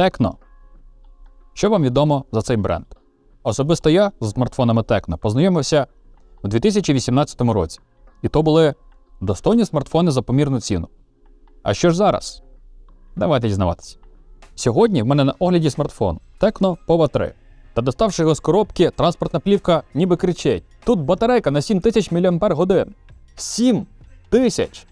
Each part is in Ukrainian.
Текно. Що вам відомо за цей бренд? Особисто я з смартфонами Tecno познайомився у 2018 році, і то були достойні смартфони за помірну ціну. А що ж зараз? Давайте дізнаватися. Сьогодні в мене на огляді смартфон Tecno Pova 3. Та доставши його з коробки, транспортна плівка ніби кричить: тут батарейка на 7000 мАч. 7 тисяч!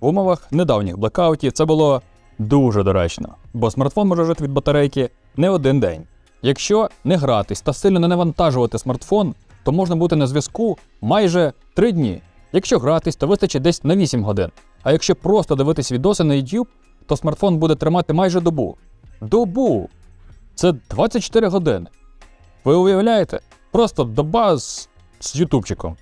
В умовах недавніх блекаутів це було дуже доречно, бо смартфон може жити від батарейки не один день. Якщо не гратись та сильно не навантажувати смартфон, то можна бути на зв'язку майже 3 дні. Якщо гратись, то вистачить десь на 8 годин. А якщо просто дивитись відоси на YouTube, то смартфон буде тримати майже добу. Добу! Це 24 години. Ви уявляєте? Просто доба з, з ютубчиком.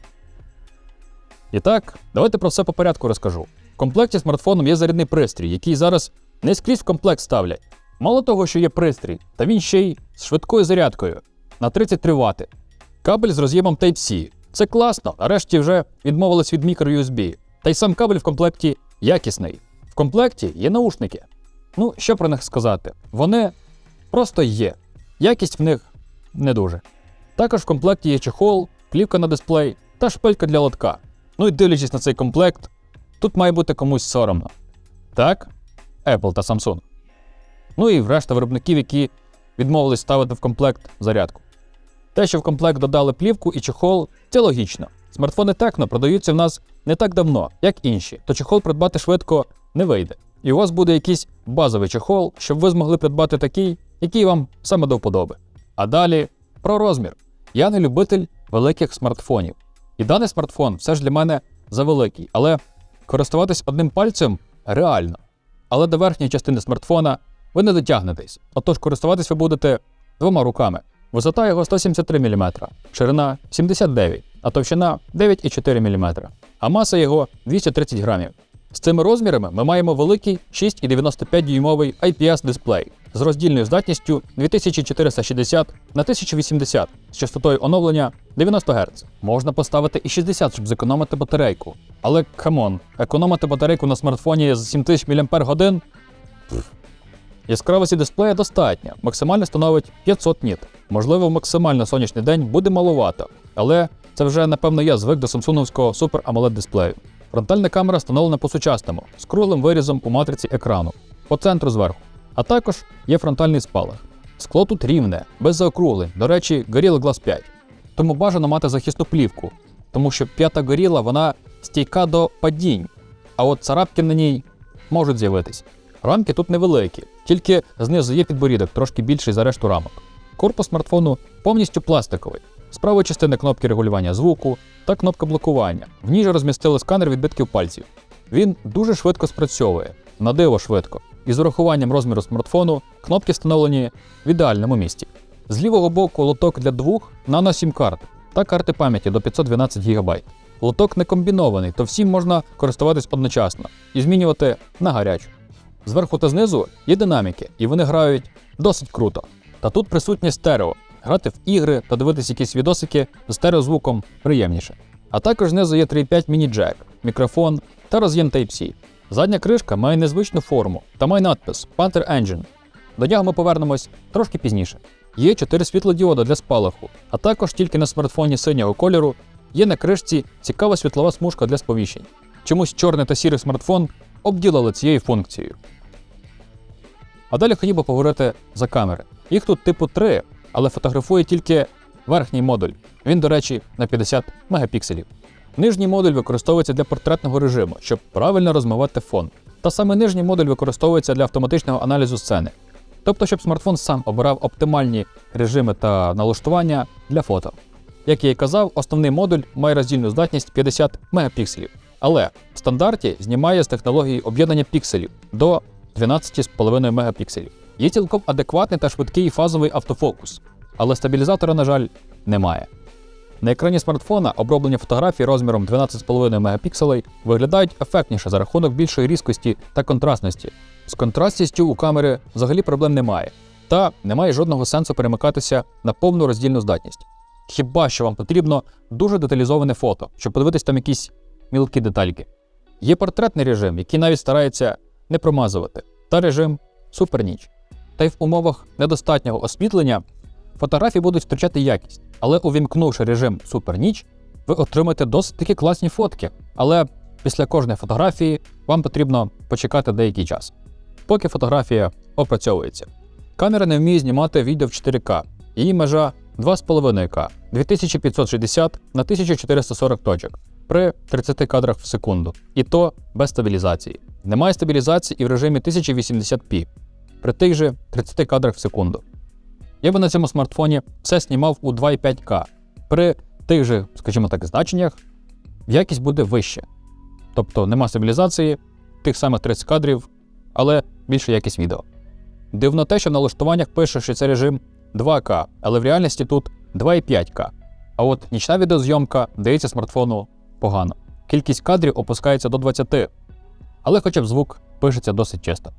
І так, давайте про все по порядку розкажу. В комплекті смартфоном є зарядний пристрій, який зараз не скрізь в комплект ставлять. Мало того, що є пристрій, та він ще й з швидкою зарядкою на 33 Вт. Кабель з роз'ємом Type-C. Це класно, нарешті вже відмовились від microUSB. Та й сам кабель в комплекті якісний. В комплекті є наушники. Ну, що про них сказати? Вони просто є. Якість в них не дуже. Також в комплекті є чехол, плівка на дисплей та шпилька для лотка. Ну і дивлячись на цей комплект, тут має бути комусь соромно. Так? Apple та Samsung. Ну і решта виробників, які відмовились ставити в комплект зарядку. Те, що в комплект додали плівку і чехол, це логічно. Смартфони Tecno продаються в нас не так давно, як інші, то чехол придбати швидко не вийде. І у вас буде якийсь базовий чехол, щоб ви змогли придбати такий, який вам саме до вподоби. А далі про розмір. Я не любитель великих смартфонів. І даний смартфон все ж для мене завеликий, але користуватись одним пальцем реально. Але до верхньої частини смартфона ви не дотягнетесь. Отож, користуватись ви будете двома руками. Висота його 173 мм, ширина 79, а товщина 9,4 мм, а маса його 230 грамів. З цими розмірами ми маємо великий 6,95 дюймовий IPS дисплей з роздільною здатністю 2460 на 1080 з частотою оновлення 90 Гц. Можна поставити і 60, щоб зекономити батарейку. Але камон, економити батарейку на смартфоні з 7000 мАч? Яскравості дисплея достатньо, максимально становить 500 ніт. Можливо, в максимально сонячний день буде маловато, але це вже, напевно, я звик до самсуновського Super AMOLED дисплею. Фронтальна камера встановлена по-сучасному, з круглим вирізом у матриці екрану, по центру зверху. А також є фронтальний спалах. Скло тут рівне, без заокруглень, до речі, Gorilla Glass 5. Тому бажано мати захисну плівку, тому що п'ята горіла вона стійка до падінь, а от царапки на ній можуть з'явитись. Рамки тут невеликі, тільки знизу є підборідок, трошки більший за решту рамок. Корпус смартфону повністю пластиковий. З правої частини кнопки регулювання звуку та кнопка блокування. В ній же розмістили сканер відбитків пальців. Він дуже швидко спрацьовує, на диво швидко. І з урахуванням розміру смартфону кнопки встановлені в ідеальному місці. З лівого боку лоток для двох нано сім карт та карти пам'яті до 512 ГБ. Лоток не комбінований, то всім можна користуватись одночасно і змінювати на гарячу. Зверху та знизу є динаміки, і вони грають досить круто. Та тут присутнє стерео. Грати в ігри та дивитися якісь відосики з стереозвуком приємніше. А також знизу є 3.5 міні-джек, мікрофон та роз'єм Type-C. Задня кришка має незвичну форму та має надпис Panther Engine. До нього ми повернемось трошки пізніше. Є 4 світлодіода для спалаху, а також тільки на смартфоні синього кольору є на кришці цікава світлова смужка для сповіщень. Чомусь чорний та сірий смартфон обділили цією функцією. А далі хотів би поговорити за камери. Їх тут типу 3, але фотографує тільки верхній модуль. Він, до речі, на 50 мегапікселів. Нижній модуль використовується для портретного режиму, щоб правильно розмивати фон. Та саме нижній модуль використовується для автоматичного аналізу сцени. Тобто, щоб смартфон сам обирав оптимальні режими та налаштування для фото. Як я і казав, основний модуль має роздільну здатність 50 мегапікселів, але в стандарті знімає з технології об'єднання пікселів до 12,5 мегапікселів. Є цілком адекватний та швидкий фазовий автофокус, але стабілізатора, на жаль, немає. На екрані смартфона оброблені фотографії розміром 12,5 мегапікселей виглядають ефектніше за рахунок більшої різкості та контрастності. З контрастністю у камери взагалі проблем немає, та немає жодного сенсу перемикатися на повну роздільну здатність. Хіба що вам потрібно дуже деталізоване фото, щоб подивитись там якісь мілкі детальки. Є портретний режим, який навіть старається не промазувати, та режим суперніч. Та й в умовах недостатнього освітлення фотографії будуть втрачати якість, але увімкнувши режим суперніч, ви отримаєте досить таки класні фотки. Але після кожної фотографії вам потрібно почекати деякий час, поки фотографія опрацьовується. Камера не вміє знімати відео в 4К. Її межа 2,5К 2560 на 1440 точок при 30 кадрах в секунду, і то без стабілізації. Немає стабілізації і в режимі 1080p при тих же 30 кадрах в секунду. Я би на цьому смартфоні все знімав у 2,5К. При тих же, скажімо так, значеннях якість буде вища. Тобто нема стабілізації, тих самих 30 кадрів, але більша якість відео. Дивно те, що в налаштуваннях пише, що це режим 2К, але в реальності тут 2,5К. А от нічна відеозйомка дається смартфону погано. Кількість кадрів опускається до 20, але хоча б звук пишеться досить чисто.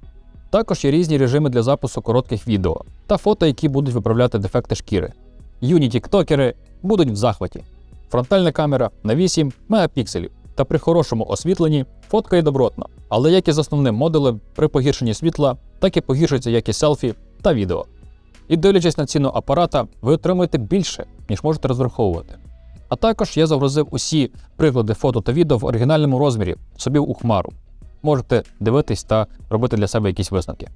Також є різні режими для запису коротких відео та фото, які будуть виправляти дефекти шкіри. Юні тіктокери будуть в захваті. Фронтальна камера на 8 мегапікселів та при хорошому освітленні фоткає добротно, але як і з основним модулем, при погіршенні світла, так і погіршується якість селфі та відео. І дивлячись на ціну апарата, ви отримуєте більше, ніж можете розраховувати. А також я загрузив усі приклади фото та відео в оригінальному розмірі собі у хмару. Можете дивитись та робити для себе якісь висновки.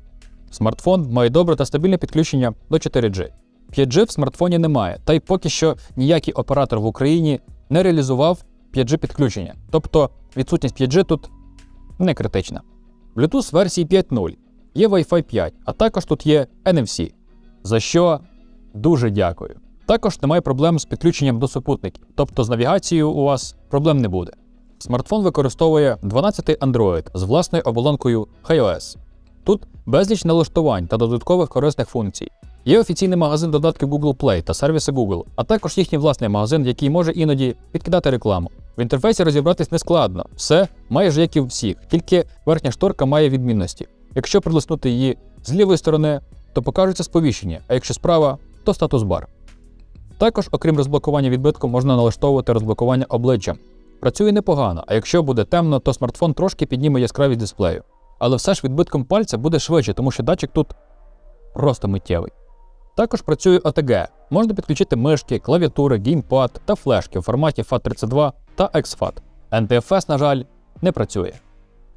Смартфон має добре та стабільне підключення до 4G. 5G в смартфоні немає, та й поки що ніякий оператор в Україні не реалізував 5G підключення. Тобто відсутність 5G тут не критична. Bluetooth версії 5.0, є Wi-Fi 5, а також тут є NFC. За що дуже дякую. Також немає проблем з підключенням до супутників, тобто з навігацією у вас проблем не буде. Смартфон використовує 12-й Android з власною оболонкою HiOS. Тут безліч налаштувань та додаткових корисних функцій. Є офіційний магазин додатків Google Play та сервіси Google, а також їхній власний магазин, який може іноді підкидати рекламу. В інтерфейсі розібратись нескладно, все майже як і у всіх, тільки верхня шторка має відмінності. Якщо прилиснути її з лівої сторони, то покажеться сповіщення, а якщо справа, то статус бар. Також, окрім розблокування відбитку, можна налаштовувати розблокування обличчя. Працює непогано, а якщо буде темно, то смартфон трошки підніме яскравість дисплею. Але все ж відбитком пальця буде швидше, тому що датчик тут просто миттєвий. Також працює OTG. Можна підключити мишки, клавіатури, геймпад та флешки у форматі FAT32 та XFAT. NTFS, на жаль, не працює.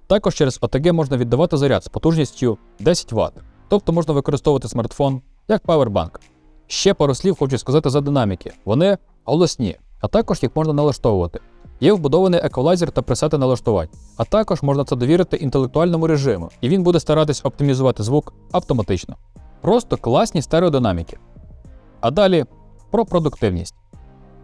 Також через OTG можна віддавати заряд з потужністю 10 Вт, тобто можна використовувати смартфон як павербанк. Ще пару слів хочу сказати за динаміки. Вони голосні, а також їх можна налаштовувати. Є вбудований еквалайзер та пресети налаштувань, а також можна це довірити інтелектуальному режиму, і він буде старатись оптимізувати звук автоматично. Просто класні стереодинаміки. А далі про продуктивність.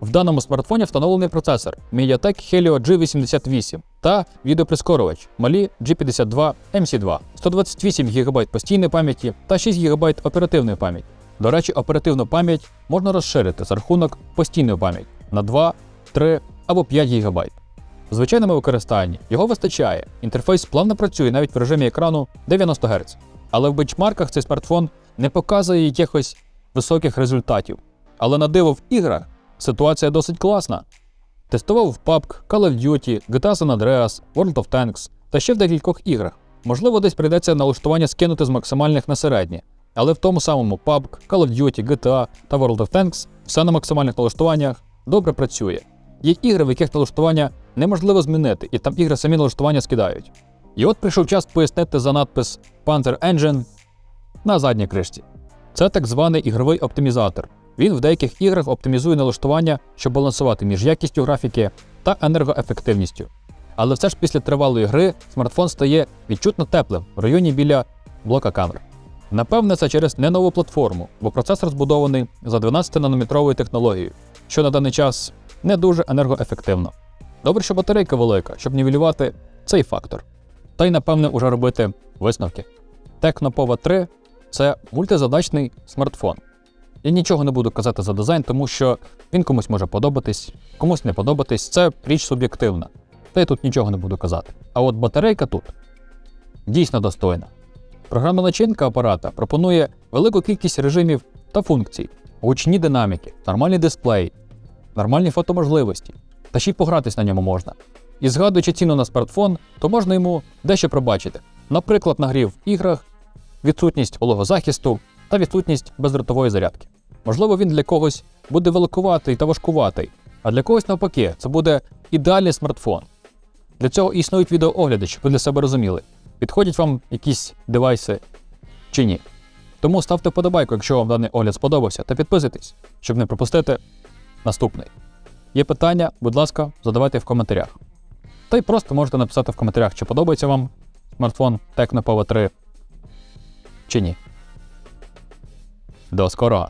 В даному смартфоні встановлений процесор MediaTek Helio G88 та відеоприскорювач Mali G52 MC2, 128 ГБ постійної пам'яті та 6 ГБ оперативної пам'яті. До речі, оперативну пам'ять можна розширити за рахунок постійної пам'яті на 2, 3 або 5 ГБ. В звичайному використанні його вистачає. Інтерфейс плавно працює навіть в режимі екрану 90 Гц. Але в бенчмарках цей смартфон не показує якихось високих результатів. Але на диво в іграх ситуація досить класна. Тестував в PUBG, Call of Duty, GTA San Andreas, World of Tanks та ще в декількох іграх. Можливо, десь прийдеться налаштування скинути з максимальних на середні, але в тому самому PUBG, Call of Duty, GTA та World of Tanks все на максимальних налаштуваннях добре працює. Є ігри, в яких налаштування неможливо змінити, і там ігри самі налаштування скидають. І от прийшов час пояснити за надпис Panther Engine на задній кришці. Це так званий ігровий оптимізатор. Він в деяких іграх оптимізує налаштування, щоб балансувати між якістю графіки та енергоефективністю. Але все ж після тривалої гри смартфон стає відчутно теплим в районі біля блока камер. Напевне, це через не нову платформу, бо процесор збудований за 12-нанометровою технологією, що на даний час не дуже енергоефективно. Добре, що батарейка велика, щоб нівелювати цей фактор. Та й напевне уже робити висновки. Pova 3 це мультизадачний смартфон. Я нічого не буду казати за дизайн, тому що він комусь може подобатись, комусь не подобатись. Це річ суб'єктивна. Та я тут нічого не буду казати. А от батарейка тут дійсно достойна. Програмна начинка апарата пропонує велику кількість режимів та функцій, гучні динаміки, нормальний дисплей, нормальні фотоможливості, та ще й погратись на ньому можна. І згадуючи ціну на смартфон, то можна йому дещо пробачити. Наприклад, нагрів в іграх відсутність вологозахисту та відсутність бездротової зарядки. Можливо, він для когось буде великуватий та важкуватий, а для когось навпаки, це буде ідеальний смартфон. Для цього існують відеоогляди, щоб ви для себе розуміли, підходять вам якісь девайси чи ні. Тому ставте вподобайку, якщо вам даний огляд сподобався, та підписуйтесь, щоб не пропустити наступний. Є питання, будь ласка, задавайте в коментарях. Та й просто можете написати в коментарях, чи подобається вам смартфон Tecno Power 3 чи ні. До скорого!